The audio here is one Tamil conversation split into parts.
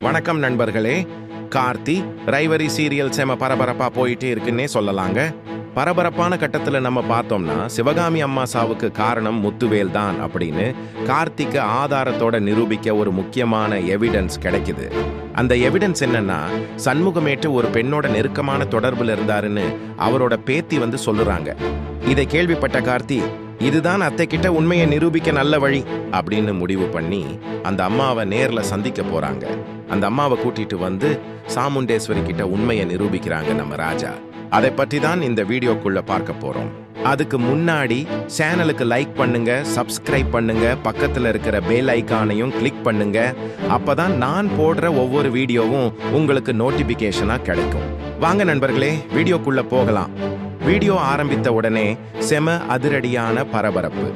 வணக்கம் நண்பர்களே. கார்த்தி ரைவரி சீரியல் செம பரபரப்பா போயிட்டே இருக்குன்னே சொல்லலாங்க. பரபரப்பான கட்டத்தில் நம்ம பார்த்தோம்னா சிவகாமி அம்மா சாவுக்கு காரணம் முத்துவேல் தான் அப்படின்னு கார்த்திக்கு ஆதாரத்தோட நிரூபிக்க ஒரு முக்கியமான எவிடன்ஸ் கிடைக்குது. அந்த எவிடன்ஸ் என்னன்னா சண்முகமேட்டு ஒரு பெண்ணோட நெருக்கமான தொடர்பில் இருந்தாருன்னு அவரோட பேத்தி வந்து சொல்லுறாங்க. இதை கேள்விப்பட்ட கார்த்தி இதுதான் அத்தை கிட்ட உண்மையை நிரூபிக்க நல்ல வழி அப்படின்னு முடிவு பண்ணி அந்த அம்மாவை நேர்ல சந்திக்க போறாங்க. அந்த அம்மாவை கூட்டிட்டு வந்து சாமுண்டேஸ்வரி கிட்ட உண்மையை நிரூபிக்கிறாங்க நம்ம ராஜா. அதை பற்றி தான் இந்த வீடியோக்குள்ள பார்க்க போறோம். அதுக்கு முன்னாடி சேனலுக்கு லைக் பண்ணுங்க சப்ஸ்கிரைப் பண்ணுங்க பக்கத்தில் இருக்கிற பெல் ஐக்கானையும் கிளிக் பண்ணுங்க. அப்பதான் நான் போடுற ஒவ்வொரு வீடியோவும் உங்களுக்கு நோட்டிபிகேஷனா கிடைக்கும். வாங்க நண்பர்களே வீடியோக்குள்ள போகலாம். வீடியோ ஆரம்பித்த உடனே செம அதிரடியான பரபரப்பு.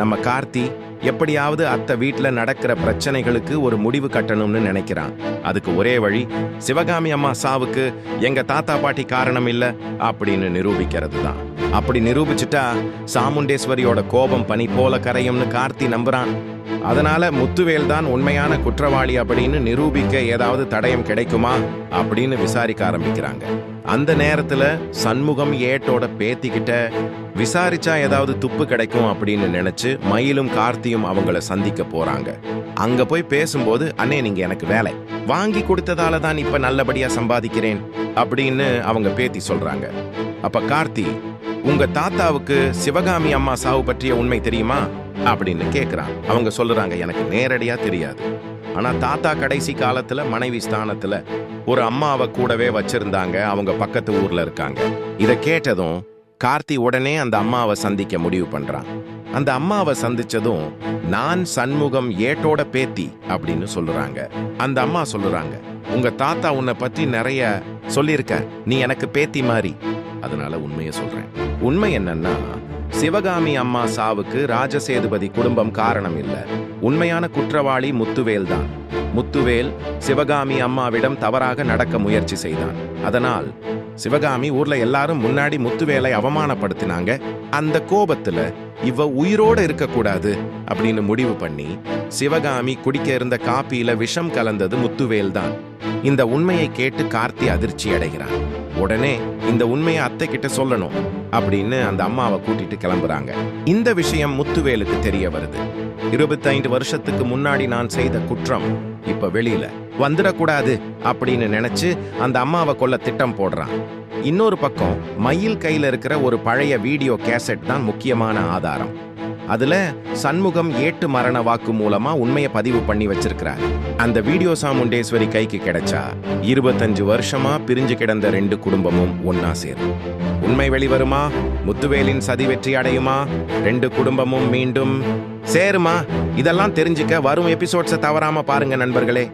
நம்ம கார்த்தி எப்படியாவது அத்தை வீட்டில் நடக்கிற பிரச்சனைகளுக்கு ஒரு முடிவு கட்டணும்னு நினைக்கிறான். அதுக்கு ஒரே வழி சிவகாமி அம்மா சாவுக்கு எங்க தாத்தா பாட்டி காரணம் இல்லை அப்படின்னு நிரூபிக்கிறது தான். அப்படி நிரூபிச்சுட்டா சாமுண்டேஸ்வரியோட கோபம் பனி போல கரையும்னு கார்த்தி நம்புறான். அதனால முத்துவேல் தான் உண்மையான குற்றவாளி அப்படின்னு நிரூபிக்க ஏதாவது தடயம் கிடைக்குமா அப்படின்னு விசாரிக்க ஆரம்பிக்கிறாங்க. அந்த நேரத்துல சண்முகம் ஏட்டோட பேத்திக்கிட்ட விசாரிச்சா ஏதாவது துப்பு கிடைக்கும் அப்படின்னு நினைச்சு மயிலும் கார்த்தியும் அவங்கள சந்திக்க போறாங்க. அங்க போய் பேசும்போது அண்ணே நீங்க எனக்கு வேலை. வாங்கி கொடுத்ததால தான் இப்ப நல்லபடியா சம்பாதிக்கிறேன் அப்படின்னு அவங்க பேத்தி சொல்றாங்க. அப்ப கார்த்தி உங்க தாத்தாவுக்கு சிவகாமி அம்மா சாவு பற்றிய உண்மை தெரியுமா? அப்படின்னு கேக்குறான். அவங்க சொல்லுறாங்க எனக்கு நேரடியா தெரியாது. ஆனா தாத்தா கடைசி காலத்துல மனைவி ஸ்தானத்துல ஒரு அம்மாவை கூடவே வச்சிருந்தாங்க. அவங்க பக்கத்து ஊர்ல இருக்காங்க. இதை கேட்டதும் கார்த்தி உடனே அந்த அம்மாவை சந்திக்க முடிவு பண்றான். அந்த அம்மாவை சந்திச்சதும் நான் சண்முகம் ஏட்டோட பேத்தி அப்படின்னு சொல்லுறாங்க அந்த அம்மா சொல்லுறாங்க உங்க தாத்தா உன்னை பத்தி நிறைய சொல்லியிருக்க நீ எனக்கு பேத்தி மாதிரி அதனால உண்மையை சொல்றேன். உண்மை என்னன்னா சிவகாமி அம்மா சாவுக்கு ராஜசேதுபதி குடும்பம் காரணம் இல்லை. உண்மையான குற்றவாளி முத்துவேல் தான் முத்துவேல் சிவகாமி அம்மாவிடம் தவறாக நடக்க முயற்சி செய்தான். அதனால் சிவகாமி ஊர்ல எல்லாரும் முன்னாடி முத்துவேலை அவமானப்படுத்தினாங்க. அந்த கோபத்துல இவ உயிரோட இருக்கக்கூடாது அப்படின்னு முடிவு பண்ணி சிவகாமி குடிக்க இருந்த காப்பியில விஷம் கலந்தது முத்துவேல் தான். இந்த உண்மையை கேட்டு கார்த்தி அதிர்ச்சி அடைகிறான். உடனே இந்த உண்மையை அத்தை கிட்ட சொல்லணும் அப்படின்னு அந்த அம்மாவை கூட்டிட்டு கிளம்புறாங்க. இந்த விஷயம் முத்துவேலுக்கு தெரிய வருது. இருபத்தைந்து வருஷத்துக்கு முன்னாடி நான் செய்த குற்றம் இப்ப வெளியில. வந்துடக்கூடாது அப்படின்னு நினைச்சு அந்த அம்மாவை கொல்ல திட்டம் போடுறான். இன்னொரு பக்கம் மயில் கையில இருக்கிற ஒரு பழைய வீடியோ கேசட் தான் முக்கியமான ஆதாரம். அதுல சண்முகம் ஏட்டு மரண வாக்கு மூலமா உண்மையை பதிவு பண்ணி வச்சிருக்கிறார். அந்த வீடியோ சாமுண்டேஸ்வரி கைக்கு கிடைச்சா இருபத்தஞ்சு வருஷமா பிரிஞ்சு கிடந்த ரெண்டு குடும்பமும் ஒன்னா சேரும். உண்மை வெளிவருமா? முத்துவேலின் சதி வெற்றி அடையுமா? ரெண்டு குடும்பமும் மீண்டும் சேருமா? இதெல்லாம் தெரிஞ்சுக்க வரும் எபிசோட்ஸை தவறாம பாருங்க நண்பர்களே.